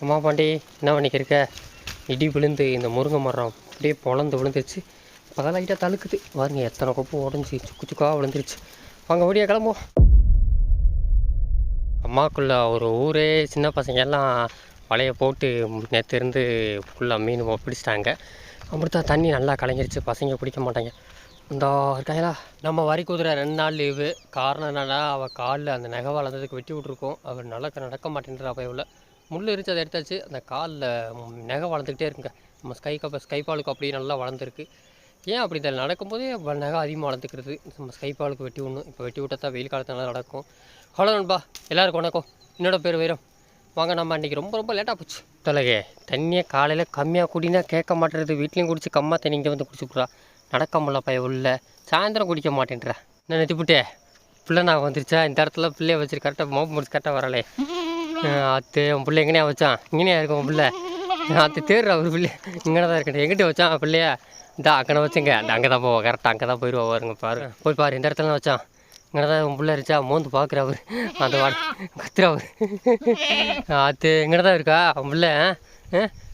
அம்மா பாண்டி என்ன பண்ணிக்கிருக்க? இடி விழுந்து இந்த முருங்கை மரம் அப்படியே பொழந்து விழுந்துருச்சு. இப்போ லைட்டாக தழுக்குது. பாருங்க எத்தனை கொப்பு உடஞ்சி சுக்கு சுக்கா விழுந்துருச்சு. வாங்க ஓடியா கிளம்புவோம். அம்மாக்குள்ள ஒரு ஊரே சின்ன பசங்க எல்லாம் வலையை போட்டு நேற்று இருந்து ஃபுல்லாக மீன் பிடிச்சிட்டாங்க அப்படித்தான் தண்ணி நல்லா கலங்கிருச்சு. பசங்க பிடிக்க மாட்டாங்க. இந்த இருக்காங்களா நம்ம வரி குதிரை ரெண்டு நாள் லீவு காரணம் என்னன்னா அவள் காலில் அந்த நகை வளர்ந்ததுக்கு வெட்டி விட்ருக்கோம் அவர் நடக்க நடக்க மாட்டேன்றா பயவில் முள் இருந்துச்சு அதை எடுத்தாச்சு. அந்த காலில் நகை வளர்ந்துக்கிட்டே இருக்குங்க. நம்ம ஸ்கை கப்ப ஸ்கை பாலுக்கு அப்படியே நல்லா வளர்ந்துருக்கு. ஏன் அப்படி இதில் நடக்கும்போதே நகை அதிகமாக வளர்ந்துக்கிறது? நம்ம ஸ்கை பாலுக்கு வெட்டி விடணும். இப்போ வெட்டி விட்டா தான் வெயில் காலத்தில் நல்லா நடக்கும். ஹலோ நண்பா எல்லாருக்கும் வணக்கம். என்னோடய பேர் வைரம். வாங்க நம்ம அன்றைக்கி ரொம்ப ரொம்ப லேட்டாக போச்சு. தொலைகே தண்ணியை காலையில் கம்மியாக குடினா கேட்க மாட்டேறது வீட்லேயும் குடிச்சு கம்மா தண்ணி இங்கே வந்து குடிச்சுப்புறா நடக்க முடியல பையன் உள்ள. சாயந்தரம் குடிக்க மாட்டேன்றா. நான் நெத்திப்புட்டே பிள்ளை நான் வந்துருச்சா? இந்த இடத்துல பிள்ளைய வச்சு கரெக்டாக மோப்பு முடிச்சு கரெக்டாக வரலே அத்து உன் பிள்ளை எங்கேயா வச்சான்? இங்கேயா இருக்கும் உன் பிள்ளை. அத்து தேர் அவர் பிள்ளை. இங்கே தான் இருக்கட்டும் எங்கிட்ட வச்சான் பிள்ளைய? இந்த அங்கே வச்சுங்க. அந்த அங்கே தான் போவோம் கரெக்டாக அங்கே தான் போயிடுவோம் வருங்க பாரு. போய் பாரு இந்த இடத்துல வச்சான். இங்கே தான் உன் பிள்ளை இருச்சா மோந்து பார்க்குற அவர். அந்த வாட கத்துற அவர். அது இங்கே தான் இருக்கா? உன் பிள்ளை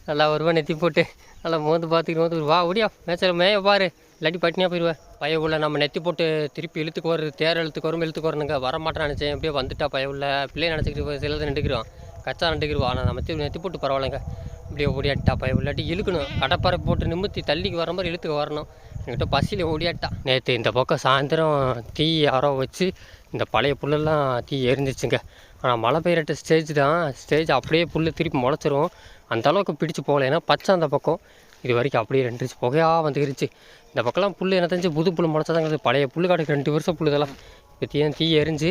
நல்லா வருவா நெத்தி போட்டு. நல்லா மோந்து பார்த்துக்கிட்டு மோந்து வா ஓடியா. மேய்ச்சல் மேய பாரு. இல்லாட்டி பட்டினியாக போயிடுவேன் பைய உள்ள நம்ம நெத்தி போட்டு திருப்பி இழுத்துக்கு வருது தேர் இழுத்துக்கு வரும் இழுத்துக்கு வரணுங்க வரமாட்டேன் நினச்சேன். அப்படியே வந்துட்டா பயவுள்ள. பிள்ளையை பிள்ளைய நினச்சிக்கிட்டு சிலது நின்றுக்கிறோம் கச்சா நின்றுக்கிடுவா ஆனால் நம்ம திருப்பி நெத்தி போட்டு பரவாயில்லைங்க. இப்படியே ஓடியாட்டா பயவு. இல்லாட்டி இழுக்கணும். கடப்பாறை போட்டு நிமித்தி தள்ளிக்கு வர மாதிரி இழுத்துக்கு வரணும். என்கிட்ட பசியில் ஓடியாட்டா. நேற்று இந்த பக்கம் சாயந்தரம் தீ யாரோ வச்சு இந்த பழைய புல்லெல்லாம் தீ எரிஞ்சிச்சுங்க. ஆனால் மழை பெய்யற ஸ்டேஜ் தான். ஸ்டேஜ் அப்படியே புல் திருப்பி முளைச்சிரும். அந்தளவுக்கு பிடிச்சி பிடிச்சு போகல. ஏன்னா பச்சை அந்த பக்கம். இது வரைக்கும் அப்படியே ரெண்டுச்சு புகையாக வந்துருச்சு இந்த பக்கம்லாம் புல் என்ன தெரிஞ்சு புது புல் முளைச்சாதாங்க பழைய புல் காட்டுக்கு ரெண்டு வருஷம் புல் இதெல்லாம் இப்போ தீ தீ எரிஞ்சு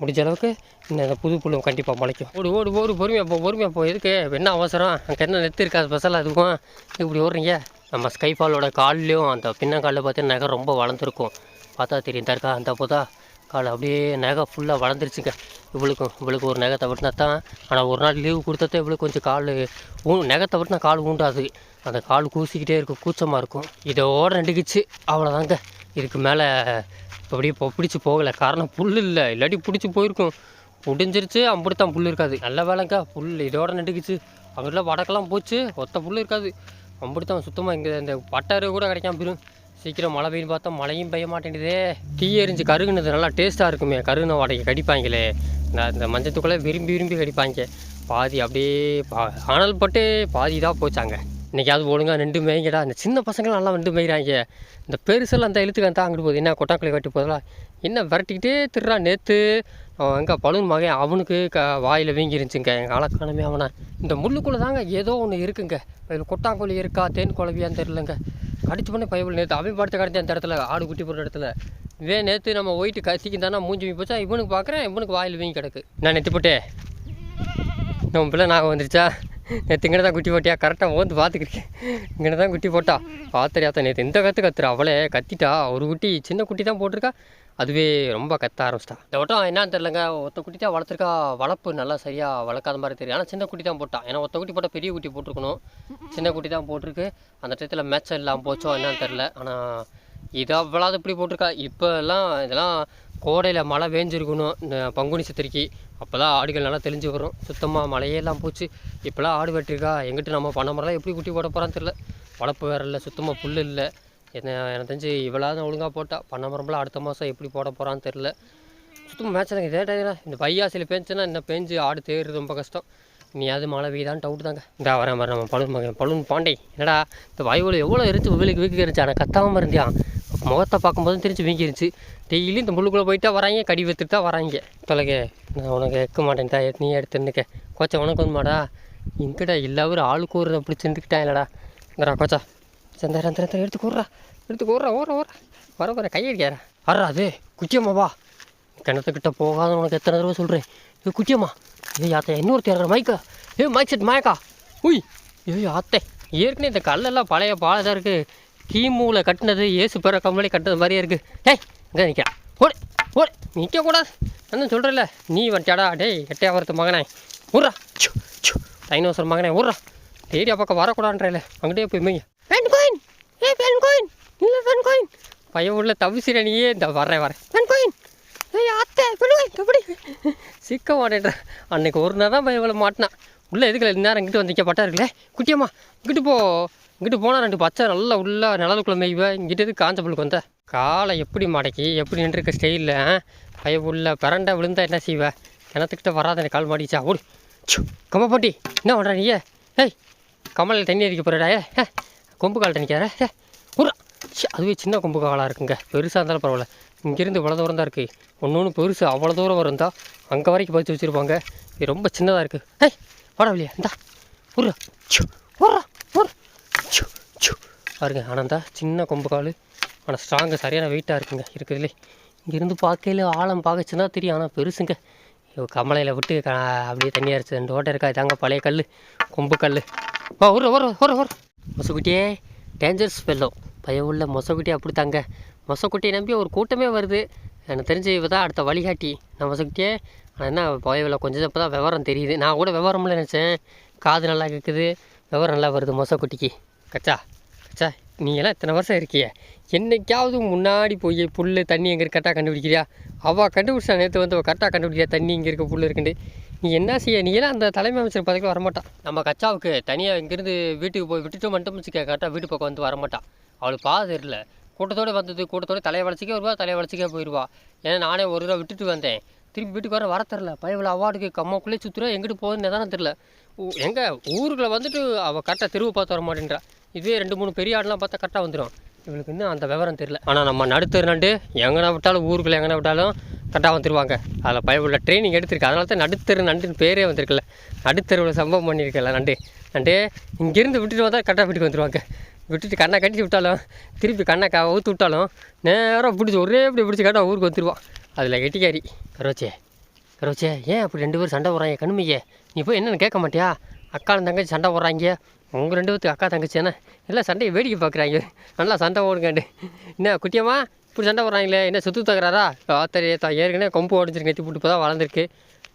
முடிஞ்ச அளவுக்கு இன்னும் இந்த புது புல் கண்டிப்பாக முளைக்கும். ஓடு ஓடு ஓடு பொறுமையாக போ பொறுமையாக போ. எதுக்கு? என்ன அவசரம்? அங்கே என்ன நெத்து இருக்காது ஸ்பெஷலாக அதுக்கும் இப்படி ஓடுறீங்க? நம்ம ஸ்கைஃபாலோட கால்லையும் அந்த பின்னங்காலில் பார்த்தீங்கன்னா நகை ரொம்ப வளர்ந்துருக்கும். பார்த்தா தெரியும் தர்கா அந்த போதா. கால் அப்படியே நகை ஃபுல்லாக வளர்ந்துருச்சுங்க. இவளுக்கும் இவளுக்கு ஒரு நகை தவிர்த்தினா தான். ஆனால் ஒரு நாள் லீவு கொடுத்தா இவளுக்கு கொஞ்சம் கால் ஊ நகை தவிர்த்தினா கால் ஊண்டாது. அந்த கால் கூசிக்கிட்டே இருக்கும் கூச்சமாக இருக்கும். இதோட நண்டுக்குச்சு அவ்வளோதாங்க இதுக்கு மேலே அப்படியே இப்போ பிடிச்சி போகலை. காரணம் புல் இல்லை. இல்லாட்டி பிடிச்சி போயிருக்கும். முடிஞ்சிருச்சு அம்புடுத்தான் புல் இருக்காது. நல்ல வேலைங்க. புல் இதோட நட்டுக்குச்சு அங்கிட்ட வடக்கெல்லாம் போச்சு. ஒத்த புல் இருக்காது. அம்புடுத்தான் சுத்தமாக இங்கே இந்த பட்டாரு கூட கிடைக்காம போயிடும் சீக்கிரம் மழை பெய்யும் பார்த்தா மழையும் பெய்ய மாட்டேங்குதே. டீ எரிஞ்சு கருகுனது நல்லா டேஸ்ட்டாக இருக்குமே. கருகுன வாடகை கடிப்பாங்களே. இந்த மஞ்சத்துக்குள்ளே விரும்பி விரும்பி கடிப்பாங்க. பாதி அப்படியே பா ஆனல் பட்டு பாதி தான் போச்சாங்க. இன்றைக்காவது ஒழுங்காக ரெண்டு மேய்ங்கடா. இந்த சின்ன பசங்களாம் நல்லா ரெண்டு மேய்கிறாங்க இந்த பெருசெல்லாம் அந்த இழுத்துக்கு அந்த அங்கிட்டு போகுது. என்ன கொட்டாக்களை கட்டி போதா என்ன விரட்டிக்கிட்டே திருறா நேற்று அவன் எங்கே பழுன் மகன் அவனுக்கு க வாயில் வீங்கிருந்துச்சுங்க எங்கள் ஆளக்கானமே அவனை. இந்த முள்ளுக்குள்ளே தாங்க ஏதோ ஒன்று இருக்குங்க. இதில் கொட்டாங்கோழி இருக்கா? தேன் குழவியான்னு தெரிலங்க கடிச்சு பண்ணி பயவில் நேற்று அவன் படுத்து கிடச்சி அந்த இடத்துல ஆடு குட்டி போடுற இடத்துல. வே நேற்று நம்ம ஒயிட்டு கசிக்கு தானே மூஞ்சி வீங்கி போச்சா இவனுக்கு பார்க்குறேன் இவனுக்கு வாயில் வீங்கி கிடக்கு. நான் நெத்தி போட்டே நம்ம பிள்ளை நாங்கள் வந்துருச்சா? நேற்று இங்கே தான் குட்டி போட்டியா? கரெக்டாக ஓந்து பார்த்துக்கிருக்கேன் இங்கே தான் குட்டி போட்டா. பார்த்துறியாத்த நேற்று இந்த கற்று கத்துறா. அவளே கத்திட்டா. ஒரு குட்டி சின்ன குட்டி தான் போட்டிருக்கா. அதுவே ரொம்ப கத்த ஆரம்பிச்சிட்டா. இந்த வட்டம் என்னன்னு தெரிலங்க ஒத்த குட்டி தான் வளர்த்துருக்கா. வளர்ப்பு நல்லா சரியாக வளர்க்காத மாதிரி தெரியும் ஆனால் சின்ன குட்டி தான் போட்டான் ஏன்னா ஒத்த குட்டி போட்டால் பெரிய குட்டி போட்டிருக்கணும். சின்ன குட்டி தான் போட்டிருக்கு. அந்த டயத்தில் மேட்ச் இல்லாமல் போச்சோ என்னன்னு தெரில ஆனால் இதை அவ்வளோது இப்படி போட்டிருக்கா. இப்போல்லாம் இதெல்லாம் கோடையில் மழை வேஞ்சிருக்கணும் இந்த பங்குனி சித்திரைக்கு. அப்போ தான் ஆடுகள் நல்லா தெளிஞ்சு வரும். சுத்தமாக மழையே எல்லாம் போச்சு. இப்போலாம் ஆடு வெட்டிருக்கா? எங்கிட்ட நம்ம பண்ண மாதிரிலாம் எப்படி குட்டி போட போகிறான்னு தெரில வளர்ப்பு வேறு இல்லை சுத்தமாக புல் இல்லை. என்ன எனக்கு தெரிஞ்சு இவ்வளோ ஒழுங்காக போட்டால் பண்ண மரம்லாம் அடுத்த மாதம் எப்படி போட போகிறான்னு தெரில சுத்தமாக மேட்ச் எனக்கு இதே டைம் இந்த பையாசியில் பேஞ்சுன்னா இன்னும் பேஞ்சு ஆடு தேர்றது ரொம்ப கஷ்டம். நீ அது மழை வீதான்னு டவுட் தாங்க. இந்த வரேன் மாதிரி நம்ம பழுன் மகன். பழுன் பாண்டே என்னடா இந்த வாயுவில் எவ்வளோ இருந்துச்சு வீலுக்கு வீக்கு இருந்துச்சு ஆனால் கத்தாமல் இருந்தியா முகத்தை பார்க்கும்போது தெரிஞ்சு வீங்கிருச்சு. டெய்லி இந்த முள்ளுக்குள்ளே போயிட்டா வராங்க கடி வைத்துட்டு தான் வராங்க. தொலைக்க நான் உனக்கு எடுக்க மாட்டேன்டா நீ எடுத்துன்னுக்க கோச்சா உனக்கு வந்து மாடா. இங்கடா எல்லாரும் ஆளுக்கு ஒரு அப்படி செஞ்சுக்கிட்டேன் இல்லடா இங்கடா கோச்சா. சந்தர அந்த எடுத்து கூடுறா எடுத்து கூடுறா ஓர ஓர வர வர கையடிக்காரா வர்றா அது குச்சியம்மா வா. கிணத்துக்கிட்ட போகாத உனக்கு எத்தனை தடவை சொல்கிறேன் ஏ குச்சியம்மா ஏ யாத்த இன்னொரு தேடுற மைக்கா. ஏ மைக் செட் மயக்கா. உய் ஏ யாத்தே. ஏற்கனவே இந்த கல்லெல்லாம் பழைய பாலதாக இருக்குது கிமுவில் கட்டினது ஏசு பிற கம்பளி கட்டினது மாதிரியே இருக்குது ஏய் இங்கே நிற்கிறா ஓடு ஓடு நிற்கக்கூடாது என்ன சொல்கிறல்ல நீ வந்துட்டாடா டேய் எட்டையாவரத்து மகனே. ஊர்றா. டைனோசர் மகனே ஊர்றா. ஏரியா பக்கம் வரக்கூடாதுன்றல. அங்கிட்டே போய் மெய்ய பென் கோயின் ஏ பென் கோயின் இல்லை பென் கோயின் பையன் உள்ள தவிசிற நீயே இந்த வரேன் வரேன் பென் கோயின் ஏய் அத்தை பென் கோயின் எப்படி சிக்க மாட்டேன்ற அன்னைக்கு ஒரு நேரம் தான் பையன் இவ்வளோ மாட்டினான் உள்ளே எதுக்குல நேரம் இங்கிட்டு வந்தீங்க பட்டா இருக்குல்ல குட்டியம்மா இங்கிட்டு போ. இங்கிட்டு போனால் ரெண்டு பச்சை நல்லா உள்ளே நிழலுக்குள்ள மேய்வேன் இங்கிட்டு காஞ்ச புல்லுக்கு வந்த? காலை எப்படி மடக்கி எப்படி நின்றுருக்க ஸ்டைலில் பய உள்ள பிறண்டா விழுந்தா என்ன செய்வ? கிணத்துக்கிட்ட வராத எனக்கு கால் மாடிச்சா ஓடு. கம்ப பாட்டி. என்ன பண்ணுற நீ? ஏய் கமலில் தண்ணி அடிக்க போகிறடா ஏ ஏ, கொம்பு கால் தண்ணிக்கார ஏ ஊரா. அதுவே சின்ன கொம்பு காலாக இருக்குங்க. பெருசாக இருந்தாலும் பரவாயில்ல. இங்கேருந்து இவ்வளோ தூரம் தான் இருக்குது ஒன்று ஒன்று பெருசு அவ்வளோ தூரம் வரும் அங்கே வரைக்கும் பதிச்சு வச்சுருப்பாங்க. இது ரொம்ப சின்னதாக இருக்குது ஏய் வாடா வெளியே இந்தா. உர்ரா ச்சு, உர்ரா உர் பாருங்க ஆனந்தா சின்ன கொம்பு கால். ஆனால் ஸ்ட்ராங்கு சரியான வெயிட்டாக இருக்குங்க இருக்குதுலே இங்கேருந்து பார்க்கையில் ஆழம் பார்க்கச்சுன்னா தெரியும் ஆனால் பெருசுங்க. கமலையில் விட்டு க அப்படியே தண்ணி அரைச்சி ரெண்டு ஓட்டை இருக்கா இதாங்க பழைய கல் கொம்பு கல் ஓ ஒரு ஒரு ஒரு ஒரு மொசக்குட்டியே டேஞ்சர்ஸ் ஃபெல்லோ பயம் உள்ள மொசக்குட்டி அப்படி தாங்க மொசக்குட்டியை நம்பி ஒரு கூட்டமே வருது. எனக்கு தெரிஞ்சு இவ தான் அடுத்த வழிகாட்டி. நான் மொசக்குட்டியே ஆனால் என்ன பயவில் கொஞ்சம் இப்போ தான் விவரம் தெரியுது. நான் கூட விவரம்ல நினச்சேன். காது நல்லா கேட்குது விவரம் நல்லா வருது மொசக்குட்டிக்கு. கச்சா கச்சா நீ எல்லாம் இத்தனை வருஷம் இருக்கியே. என்னைக்காவது முன்னாடி போய் புல் தண்ணி எங்கே இருக்கு கரெக்டாக கண்டுபிடிக்கிறியா? அவள் கண்டுபிடிச்சா நேற்று வந்து அவள் கரெக்டாக கண்டுபிடிக்கிறியா? தண்ணி இங்கே இருக்க புல் இருக்குண்டு நீ என்ன செய்ய? நீ எல்லாம் அந்த தலைமை அமைச்சர் பதவிக்கு வரமாட்டான் நம்ம கச்சாவுக்கு தனியாக இங்கேருந்து வீட்டுக்கு போய் விட்டுட்டு மட்டும் வச்சுக்க கரெக்டாக வீட்டு பக்கம் வந்து வரமாட்டான் அவளுக்கு பாதை தெரியல. கூட்டத்தோடு வந்தது கூட்டத்தோடு தலையை வளைச்சிக்கே வருவா தலையை வளைச்சிக்கே போயிடுவா ஏன்னா நானே ஒரு தடவை விட்டுட்டு வந்தேன். திரும்பி வீட்டுக்கு வர வர தெரில பயவில் அவார்டுக்கு கம்மாக்குள்ளே சுற்றுறா எங்கிட்டு போகுதுன்னு தானே தெரில எங்கே? ஊருக்குள்ள வந்துட்டு அவள் கரெக்டாக தெருவு பார்த்து வர மாட்டேன்றா. இதுவே ரெண்டு மூணு பெரிய ஆடெலாம் பார்த்தா கரெக்டாக வந்துடும் இவளுக்கு இன்னும் அந்த விவரம் தெரியல. ஆனால் நம்ம நடுத்தர் நண்டு எங்கனா விட்டாலும் ஊருக்குள்ளே எங்கனா விட்டாலும் கரெக்டாக வந்துருவாங்க. அதில் பயவுள்ள ட்ரைனிங் எடுத்திருக்கு. அதனால தான் நடுத்தரு நண்டுன்னு பேரே வந்திருக்குல்ல. நடுத்தருவில் சம்பவம் பண்ணியிருக்கல நண்டு. நண்டு இங்கேருந்து விட்டுட்டு வந்தால் கரெக்டாக வீட்டுக்கு வந்துருவாங்க. விட்டுட்டு கண்ணை கட்டி விட்டாலும் திருப்பி கண்ணை க ஊற்று விட்டாலும் நேராக பிடிச்சி ஒரே இப்படி பிடிச்சி கரெக்டாக ஊருக்கு வந்துருவான். அதில் கெட்டிக்காரி கரோச்சே கரோச்சே ஏன் அப்படி ரெண்டு பேரும் சண்டை போடுறாங்க? கண்மையே நீ போய் என்னென்னு கேட்க மாட்டியா? அக்காலும் தங்கச்சி சண்டை போடுறாங்க. உங்கள் ரெண்டு பேத்துக்கு அக்கா தங்கச்சி என்ன எல்லாம் சண்டையை வேடிக்கை பார்க்குறாங்க? நல்லா சண்டை ஓடுங்கண்டு என்ன குட்டியம்மா இப்படி சண்டை போடுறாங்களே என்ன சுத்து தகராறா? ஆத்தரி தா ஏற்கனவே கொம்பு உடஞ்சிருக்கு நெத்தி போட்டு இப்போ தான் வளர்ந்துருக்கு.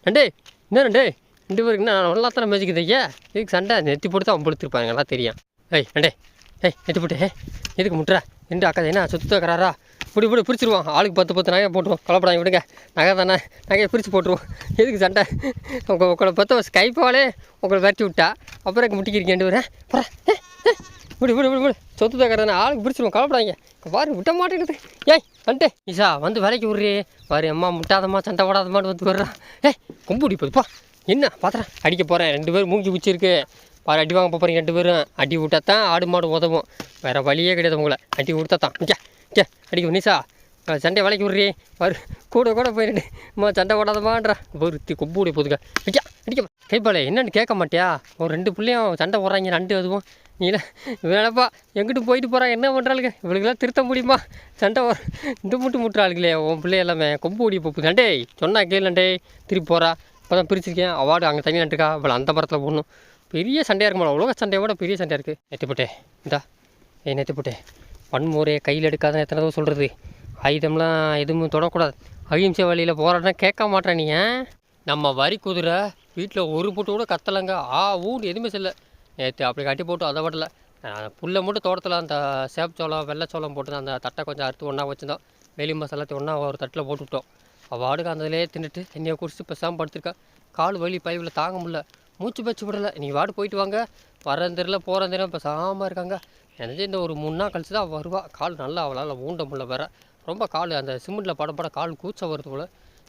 ரெண்டு என்ன ரெண்டு ரெண்டு பேருக்கு என்ன நல்லா தானே மேய்ச்சிக்குது ஐயா? இதுக்கு சண்டை நெத்தி போட்டு தான் படுத்துருப்பாங்க நல்லா தெரியும். ஏய் ரெண்டே ஏய் நெத்தி போட்டு ஏ எதுக்கு முட்டுறா? ரெண்டு அக்கா என்ன சுத்து தகராறா? இப்படி இப்படி பிரிச்சிருவோம். ஆளுக்கு பத்து பத்து நகையை போட்டுருவோம். கலப்படாங்க விடுங்க. நகை தானே? நகையை பிரித்து போட்டுருவோம். எதுக்கு சண்டை? உங்கள் உங்களை பத்து வருஷம் கைப்பாலே உங்களை விரட்டி விட்டா. அப்புறம் முட்டிக்கிறீங்கன்னு முட்டிக்கிறீங்க அப்புறம் இப்படி இப்படி இப்படி விடு சொத்து தக்கறதானே ஆளுக்கு பிடிச்சிருவோம் கலப்படாங்க பாரு விட்ட மாட்டேங்குது. ஏய் வந்துட்டே. ஈஷா வந்து வேலைக்கு விடுறே. பாரு அம்மா முட்டாதம்மா சண்டை போடாதம்மான்னு வந்து வர்றான் ஏய் கொம்புடி போதுப்பா என்ன? பாத்திரம் அடிக்க போகிறேன் ரெண்டு பேரும் மூங்கி பிடிச்சிருக்கு பாரு அடி வாங்க போகிறீங்க ரெண்டு பேரும். அடி விட்டா தான் ஆடு மாடு உதவும். வேறு வழியே கிடையாது உங்களை. அடி விட்டா தான் கே அடிக்க நிசா. சண்டை வேலைக்கு விட்றி. வரு கூட கூட போயிட்டு அம்மா சண்டை போடாதமான்றா ஒருத்தி கொம்புடி போதுங்க அடிக்கா அடிக்க. கைப்பாளே என்னென்னு கேட்க மாட்டியா? ஒரு ரெண்டு பிள்ளையும் சண்டை போடுறாங்க ரெண்டு அதுவும். நீங்களே வேலைப்பா எங்கிட்டு போயிட்டு போகிறா என்ன பண்ணுறாளுங்க இவளுக்கெல்லாம் திருத்த முடியுமா? சண்டை வர இந்த முட்டு முட்டுறாளுங்களே உன் பிள்ளை எல்லாமே. கொம்பு ஓடி போகுது. அண்டே சொன்னா கேளுண்டே திருப்பி போகிறா இப்போ தான் பிரிச்சிருக்கேன். அவார்டு அங்கே தண்ணி நட்டுக்கா அவளை அந்த மரத்தில் போடணும். பெரிய சண்டையாக இருக்குமா உலக சண்டையோட பெரிய சண்டையாக இருக்குது நெத்திப்பட்டே இந்தா. ஏய் நெத்திப்பட்டே வன்முறையை கையில் எடுக்காத எத்தனை தடவை சொல்கிறது ஆயுதம்லாம் எதுவும் தொடக்கூடாது. அகிம்சை வழியில் போராட்டம் கேட்க மாட்டேன் நீங்கள் நம்ம வரி குதிரை வீட்டில் ஒரு போட்டு கூட கத்தலைங்க. ஆ ஊன்னு எதுவுமே செல்ல நேற்று அப்படி கட்டி போட்டு அதை விடல. புல்லை மட்டும் தோட்டத்தில் அந்த சேப்பச்சோளம் வெள்ளைச்சோளம் போட்டு அந்த தட்டை கொஞ்சம் அறுத்து ஒன்றா வச்சுருந்தோம். வெளி மசாலாத்தை ஒன்றா ஒரு தட்டில் போட்டுவிட்டோம் அவள் ஆடுக்கு தின்னுட்டு தண்ணியை குடிச்சிட்டு பெசாமல் படுத்துருக்கேன் கால் வலி பைவில் தாங்க முடியல. மூச்சு பேச்சு விடலை. நீ வாடு போயிட்டு வாங்க. வரந்திரில தெரியல இப்போ தெரியல இருக்காங்க. எனக்கு இந்த ஒரு மூணு நாள் கழிச்சு தான் வருவா. கால் நல்லா அவளால் ஊண்ட முடியல வேற. ரொம்ப கால் அந்த சிமெண்ட்டில் படப்பட கால் கூச்சம் வருது போல்.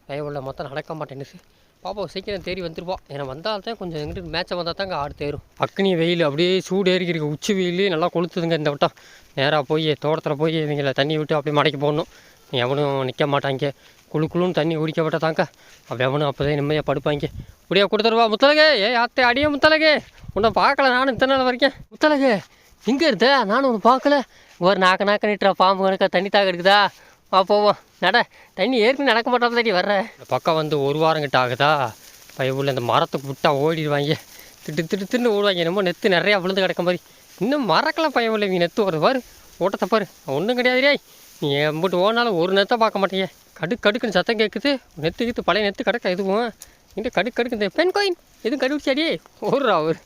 தயவுள்ள மொத்தம் நடக்க மாட்டேன்னுச்சு பாப்பா சீக்கிரம் தேடி வந்துருப்போம் ஏன்னா வந்தால் தான் கொஞ்சம் எங்கிட்டு மேட்சை வந்தால் தாங்க ஆடு தேரும். அக்னி வெயில் அப்படியே சூடு ஏறிக்கிருக்கு உச்சி வெயில் நல்லா கொளுத்துதுங்க இந்த வட்டம். நேராக போய் தோட்டத்தில் போய் இவங்களை தண்ணி விட்டு அப்படியே மடக்கி போடணும் எவனும் நிற்க மாட்டாங்க. குளு குளுன்னு தண்ணி குடிக்க விட்டாதாங்க அப்படி எவனும் அப்போதான் நிம்மதியாக படுப்பாங்க. அப்படியே கொடுத்துருவா முத்தலகே ஏ அத்தை அடியே முத்தலகே உன்னை பார்க்கல நானும் இத்தனை நாள் வரைக்கும். முத்தலகே இங்கே இருந்த? நானும் ஒன்று பார்க்கல. ஒரு நாக்க நாக்க நிட்டுறா பாம்பு கணக்கா தண்ணி தாக இருக்குதா வா போவோம். நட தண்ணி ஏற்கனவே நடக்க மாட்டோம் தாடி வர்றேன் பக்கம் வந்து ஒரு வாரம் கிட்ட ஆகுதா? பயவுள்ள இந்த மரத்துக்கு விட்டா ஓடிடுவாங்க. திட்டு திட்டு திட்டு ஓடுவாங்க. என்னமோ நெத்து நிறையா விழுந்து கிடக்க மாதிரி. இன்னும் மறக்கலாம் பயவுள்ள நீ நெத்து வருது பாரு. ஓட்டத்தை பாரு. ஒன்றும் கிடையாது டேய். நீ எம்பிட்டு ஓடினாலும் ஒரு நெத்தை பார்க்க மாட்டீங்க. கடு கடுக்குன்னு சத்தம் கேட்குது நெத்து கித்து பழைய நெத்து கிடக்க எதுவும்? இங்கே கடுக்கு கடுக்கு இந்த பெண் கோயின். எதுவும் கண்டுபிடிச்சாடி ஓடுறா அவர்.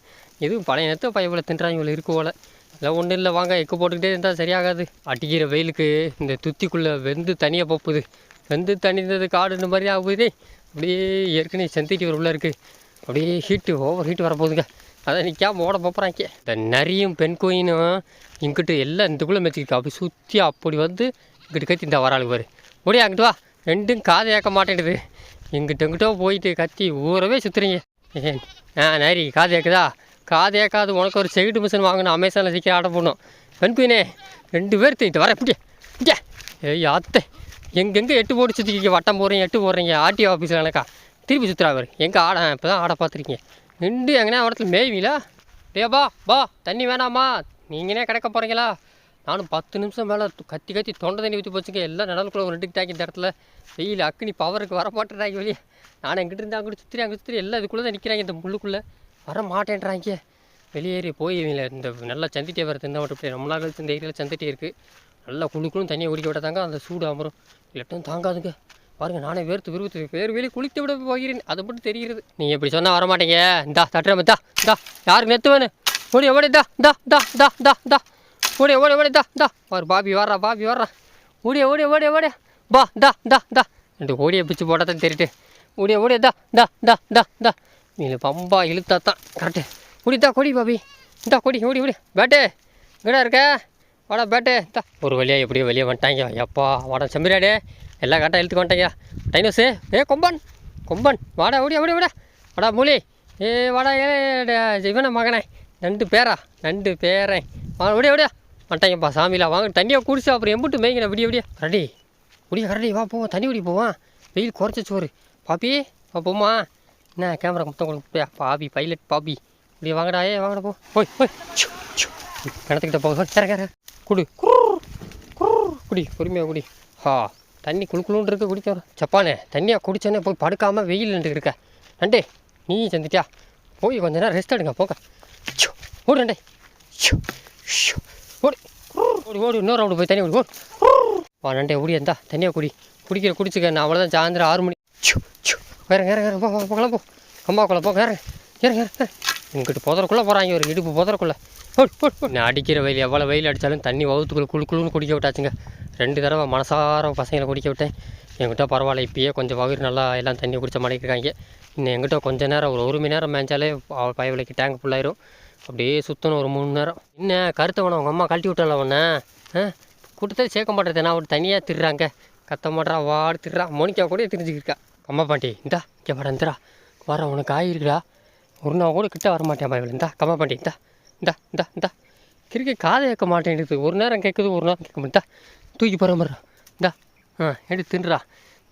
எதுவும் பழைய நெத்தை பயவுல தின்றாங்க இவ்வளோ இருக்கு போல அதெல்லாம் ஒன்றும் இல்லை வாங்க எக்கு போட்டுக்கிட்டே இருந்தால் சரியாகாது. அடிக்கிற வெயிலுக்கு இந்த துத்திக்குள்ளே வெந்து தனியாக போப்புது வெந்து தனிந்தது காடுன்ற மாதிரி ஆகுது. அப்படியே ஏற்கனவே செந்திட்டு உள்ளே இருக்குது அப்படியே ஹீட்டு ஓவர் ஹீட் வரப்போகுதுங்க. அதான் நிற்காம ஓட போகிறாங்க இந்த நரியும் பெண் கோயினும் இங்கிட்டு எல்லாம் இந்தக்குள்ளே மெச்சிக்கா அப்படி சுற்றி அப்படி வந்து இங்கிட்டு கத்தி இந்த வராளுக்கு பாரு. ஓடி அங்கிட்டு வா. ரெண்டும் காது ஏற்க மாட்டேங்குது. இங்கிட்ட இங்கிட்டோ போயிட்டு கத்தி ஊரவே சுற்றுறீங்க ஏன்? ஆ நரி காது ஏக்குதா? காது ஏக்காது உனக்கு ஒரு செகிட்டு மிஷின் வாங்கணும் அமேசானில் சீக்கிரம் ஆர்டர் பண்ணணும் வெண்பீனே ரெண்டு பேர் தூக்கிட்டு வர இப்படியே இப்படியே ஏய் அத்தை எங்கெங்கே எட்டு போட்டு சுற்றிக்கிங்க வட்டம் போடுறீங்க எட்டு போடுறீங்க ஆர்டிஓ ஆஃபீஸில் எனக்கா திருப்பி சுற்றுறாவர் எங்கே ஆட இப்போ தான் ஆட பார்த்துருக்கீங்க. நின்று எங்கேனா இடத்துல மேய்வீங்களா டே பா பா தண்ணி வேணாமா? நீங்களே கிடக்க போகிறீங்களா நானும் பத்து நிமிஷம் மேலே கத்தி கத்தி தொண்டை தண்ணி ஊற்றி போச்சுங்க. எல்லாம் நடலுக்குள்ள ரெண்டுக்கிட்டாங்க இந்த இடத்துல. வெயில் அக்னி பவருக்கு வர மாட்டேறாங்க வெளியே. நான் எங்கிட்ட இருந்து அங்கிட்டு சுற்றி அங்கே சுற்றி எல்லாம் இதுக்குள்ளே தான் நிற்கிறாங்க இந்த முள்ளுக்குள்ளே. வர மாட்டேன்றாங்க வெளியேறி போய் இந்த நல்லா சந்திட்டே வர இந்த மட்டும் ரொம்ப நாள் கழிச்சு இந்த ஏரியாவில் சந்திட்டே இருக்குது நல்லா குளுக்குளும் தண்ணியை குடிக்க தாங்க அந்த சூடு அமரும். இல்லாட்டும் தாங்காதுங்க. பாருங்க நானே வேர்த்து விரும்பத்து வேறு வெளியே குளித்து விட போகிறேன். அது மட்டும் தெரிகிறது. நீங்கள் இப்படி சொன்னால் வர மாட்டீங்க இந்தா தட்டுற தா தா யாருக்கு நெத்து வேணும் ஓடி ஓடி தா தா தா தா தா தா ஓடி ஓடி ஓடி தா தா பாரு பாபி வர்றா பாபி வர்றா. ஓடிய ஓடிய ஓடிய ஓடிய பா தா தா தா ரெண்டு ஓடியை பிச்சு போட்டால் தான் தெரியுது. ஓடிய ஓடிய தா தா தா தா தா நீ பம்பா இழுத்தா தான். கரெக்டு. குடித்தா கொடி பாபி. இந்தா கொடி ஓடி ஓடி. பேட்டே. எங்கடா இருக்க? வாடா பேட்டு. இந்தா. ஒரு வழியாக எப்படியோ வெளியே வந்துட்டாங்க. எப்பா வாடா செம்பிராடே. எல்லாம் கரெக்டாக இழுத்து வந்துட்டாங்க. டைனோஸு ஏ கொம்பன். கொம்பன். வாடா ஓடி ஓடி ஓடா. வாடா மூலி. ஏ வாடா ஏ டே- இவன மகனே. ரெண்டு பேரா? ரெண்டு பேரன் வா ஓடியா ஓடியா வந்துட்டாங்கப்பா சாமியில் வாங்க தண்ணியை குடிச்சு அப்புறம் எம்பிட்டு மேய்ங்கண்ணா விடிய விடியா. ரெடி முடிய கரடி வா போவோம். தண்ணி குடி போவான் வெயில் குறைச்ச சோறு. பாப்பி வா போமா என்ன கேமரா மொத்தம் கொடுப்பியா பாபி பைலட் பாபி. இப்படி வாங்கடா ஏ வாங்கடா போ. போய் போய். கிணத்துக்கிட்ட போக கர கேர குடு. குர்ர், குடி பொறுமையாக குடி. ஹா தண்ணி குளு இருக்க குடிக்க சப்பானே தண்ணியாக குடிச்சோன்னே போய் படுக்காமல் வெயில் நின்று இருக்க. நண்டே நீ செஞ்சுட்டியா? போய் கொஞ்ச நேரம் ரெஸ்ட் எடுங்க போங்க. ஓடு நண்டே. ச்சு, ஓடு. ஓடி ஓடி. இன்னொரு ரவுண்டு போய் தண்ணி ஓடி ஓடு வா நண்டே ஓடி இருந்தா தண்ணியாக குடி. குடிக்கிற குடிச்சுக்க. நான் அவ்வளோதான் சாயந்தரம் ஆறு மணி. இறங்க இறங்க இறங்க போ போகலாம் போ அம்மாக்குள்ள போக இறங்க இறங்க இறங்க இங்கிட்டு புதறக்குள்ளே போகிறாங்க ஒரு இடுப்பு புதறக்குள்ளே நான் அடிக்கிற வெயில் எவ்வளோ வெயில் அடித்தாலும் தண்ணி வகுத்துக்குள்ள குளு குளுன்னு குடிக்க விட்டாச்சுங்க. ரெண்டு தடவை மனசார பசங்களை குடிக்க விட்டேன். என்கிட்ட பரவாயில்ல இப்பயே கொஞ்சம் வயிறு நல்லா எல்லாம் தண்ணி குடித்த மாட்டேங்கிறாங்க இன்னும் என்கிட்ட கொஞ்சம் நேரம் ஒரு ஒரு மணி நேரம் மேய்ச்சாலே பயவிலைக்கு டேங்க் ஃபுல்லாயிரும் அப்படியே சுற்றணும் ஒரு மூணு நேரம். என்ன கருத்தவனை உங்கள் அம்மா கழட்டி விட்டால அவனை ஆ? கூட்டத்தை சேர்க்க மாட்டேறது நான் அவன் தனியாக திடுறாங்க கத்த மாட்டா வாடு திடுறா மோனிக்கா கூட தெரிஞ்சுக்கிருக்கா. அம்மா பாண்டி இந்தா இங்கே இந்தரா வர உனக்கு காய் இருக்குடா ஒரு நாள் கூட கிட்ட வர மாட்டேன் இந்தா கம்மா பாண்டி இந்தா இந்தா இந்தா இந்தா. கிறுக்கு காதை கேட்க மாட்டேங்குது. ஒரு நேரம் கேட்குது ஒரு நேரம் கேட்க மாட்டேன் தூக்கி போகிற மாதிரி இந்தா ஆ எடுத்து தின்னுறா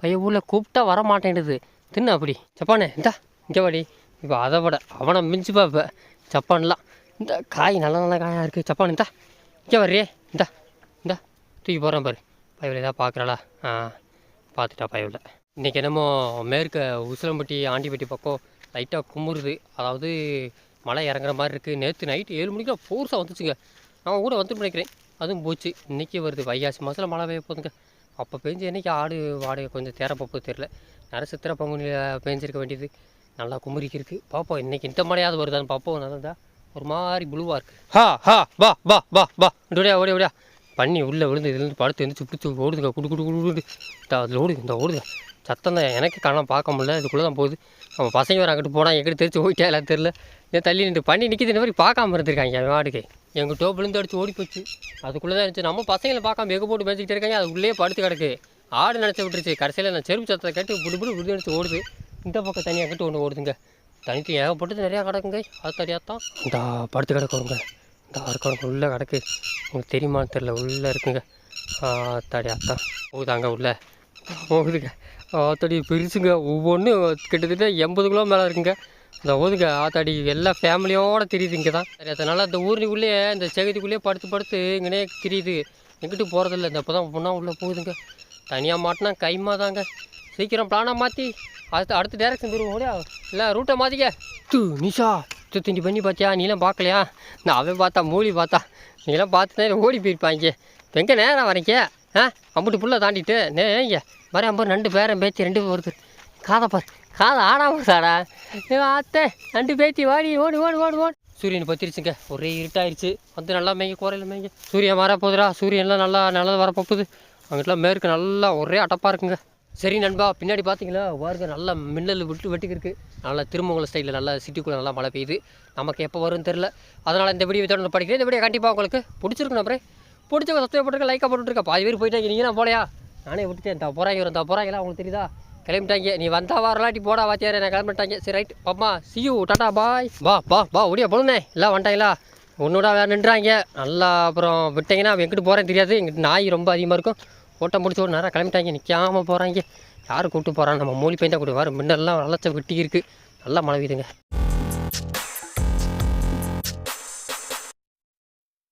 பையன் ஊரில் கூப்பிட்டா வர மாட்டேங்குது தின்னு அப்படி. ஜப்பானே இந்தா இங்கே வாடி. இப்போ அதை விட அவனை மிஞ்சு பார்ப்ப ஜப்பான்லாம். இந்த காய் நல்ல நல்ல காயாக இருக்குது ஜப்பான் இந்தா இங்கே வர்றியே இந்தா இந்தா தூக்கி போகிறேன் பாரு பயவில் ஏதாவது பார்க்குறாளா ஆ பார்த்துட்டா பயவில் இன்றைக்கி என்னமோ மேற்க உசிலம்பட்டி ஆண்டிப்பட்டி பக்கம் லைட்டாக குமுறுது. அதாவது மழை இறங்குற மாதிரி இருக்குது நேற்று நைட்டு ஏழு மணிக்கு ஃபோர்ஸாக வந்துச்சுங்க. நான் கூட வந்து நினைக்கிறேன். அதுவும் போச்சு. இன்றைக்கி வருது. வைகாசி மாதத்தில் மழை பெய்ய போகுதுங்க. அப்போ பெஞ்சு என்னைக்கு ஆடு வாடு கொஞ்சம் தேரப்போ தெரில நிறைய சித்திரை பங்குனியில் பெஞ்சிருக்க வேண்டியது. நல்லா குமுறிக்கு இருக்குது பார்ப்போம் இன்றைக்கி இந்த மழையாவது வருதான்னு பார்ப்போம் நல்லா ஒரு மாதிரி புழுவாக இருக்குது ஹா ஹா வா வா வா வா. ஓடியா ஓடியா ஓடியா. பண்ணி உள்ளே விழுந்து இதுலேருந்து படுத்து எழுந்துச்சு பிடிச்சி ஓடுதுங்க. குடு குடு குடு குடு. அதில் ஓடுது இந்த ஓடுது. சத்தம் தான் எனக்கு கண்ணம் பார்க்க முடியல. இதுக்குள்ளே தான் போகுது. நம்ம பசங்க வேறு அங்கிட்டு போனால் எங்கிட்ட தெரிச்சு போயிட்டே எல்லாம் தெரில ஏன் தள்ளி நின்று பண்ணி நிற்கிது இந்த மாதிரி பார்க்காம இருந்திருக்காங்க என் வாடுக்கு. எங்கள் டோப் விழுந்து அடிச்சு ஓடி போச்சு. அதுக்குள்ளே தான் இருந்துச்சு. நம்ம பசங்களை பார்க்காம எங்கே போட்டு மேய்ச்சிக்கிட்டே இருக்காங்க? அது உள்ளே படுத்து கிடக்கு. ஆடு நினச்சி விட்டுருச்சு. கடைசியில் நான் செருப்பு சத்தத்தை கேட்டு புடு புடு விழுந்து அடிச்சு ஓடுது. இந்த பக்கம் தனியாக கிட்ட ஒன்று ஓடுதுங்க. தனித்து ஏகப்பட்டது நிறையா கிடக்குங்க. அது தனியாகத்தான் இந்த படுத்து கிடக்குங்க. இந்த உள்ளே கிடக்கு. உங்களுக்கு தெரியுமான்னு தெரில உள்ளே இருக்குங்க. தடியாத்தான் போகுதாங்க உள்ளே. போகுதுங்க. ஆத்தாடி பெருசுங்க. ஒவ்வொன்றும் கிட்டத்தட்ட எண்பது கிலோ மேலே இருக்குங்க. இந்த ஓதுங்க ஆத்தாடி. எல்லா ஃபேமிலியோடு தெரியுது இங்கே தான் சரி அதனால் இந்த ஊருக்குள்ளேயே இந்த செகதிக்குள்ளேயே படுத்து படுத்து இங்கனே தெரியுது. எங்கிட்டு போகிறதில்ல இந்த இப்போ தான் ஒன்றா உள்ளே போகுதுங்க. தனியாக மாட்டினா கைமா தாங்க சீக்கிரம் பிளானாக மாற்றி அடுத்து அடுத்த டேரக்ஷன் போயிருவோம் ஓடியா இல்லை ரூட்டை மாற்றிக்க தூ நிஷா. துத்தி பண்ணி பார்த்தியா நீலாம் பார்க்கலையா? நான் அவன் பார்த்தா மூலி பார்த்தா. நீலாம் பார்த்து ஓடி போயிருப்பாங்க இப்போ எங்கே நேரம் வரீங்க ஆ? அம்புட்டு புள்ள தாண்டிட்டு. நே ஏங்க வரேன் அம்பர் ரெண்டு பேரன் பேத்தி ரெண்டு வருது காதை பாரு. காதை ஆடாம சாடா அத்தை ரெண்டு பேத்தி வாடி ஓடி ஓடி ஓடி ஓடி. சூரியன் பத்திருச்சுங்க ஒரே இருட்டாயிருச்சு. வந்து நல்லா மேய்ங்க குறையில மேய்ங்க. சூரியன் வர சூரியன்லாம் நல்லா நல்லது வர போகுது அங்கிட்டலாம் மேற்கு நல்லா ஒரே அட்டப்பாக இருக்குங்க. சரி நண்பா பின்னாடி பார்த்தீங்களா பாருங்க நல்லா மின்னல் விட்டு வெட்டிக்கிருக்கு. நல்லா திருமங்கலம் ஸ்டைலில் நல்லா சிட்டிக்குள்ளே நல்லா மழை பெய்யுது. நமக்கு எப்போ வரும்னு தெரில அதனால் இந்த வீடியோ தொடர்ந்து படிக்கிறேன். இந்த வீடியோ கண்டிப்பாக உங்களுக்கு பிடிச்சிருக்கு நம்பரே பிடிச்சவங்க சப்ஸ்கிரைப் போட்டுருக்க லைக்காக போட்டுருக்க பாதி பேர் போயிட்டாங்க நீங்கள் நான் போலையா? நானே விட்டுட்டேன். இந்த போகிறாங்க வரும் இந்த போகிறாங்களா உங்களுக்கு தெரியுதா? கிளம்பிட்டாங்க. நீ வந்தா வரலாட்டி போடா வாத்தியார் நான் கிளம்பிட்டாங்க. சரி ரைட் பாப்பா சியூ டாட்டா பாய் வா பா வா ஒடியா போகணுண்ணே எல்லாம் வந்துட்டாங்களா? உன்னோட வேறு நின்றாங்க. நல்லா அப்புறம் விட்டீங்கன்னா எங்கிட்டு போகிறேன்னு தெரியாது. எங்கிட்ட நாய் ரொம்ப அதிகமாக இருக்கும். ஓட்டம் முடிச்சு ஒரு நேரம் கிளம்பிட்டாங்க நிற்காம போகிறாங்க யார் கூப்பிட்டு போகிறான் நம்ம மூலி பையன் தான் கூப்பிட்டு வர முன்னெல்லாம் வளர்ச்ச வெட்டி இருக்குது நல்லா மழை வீடுங்க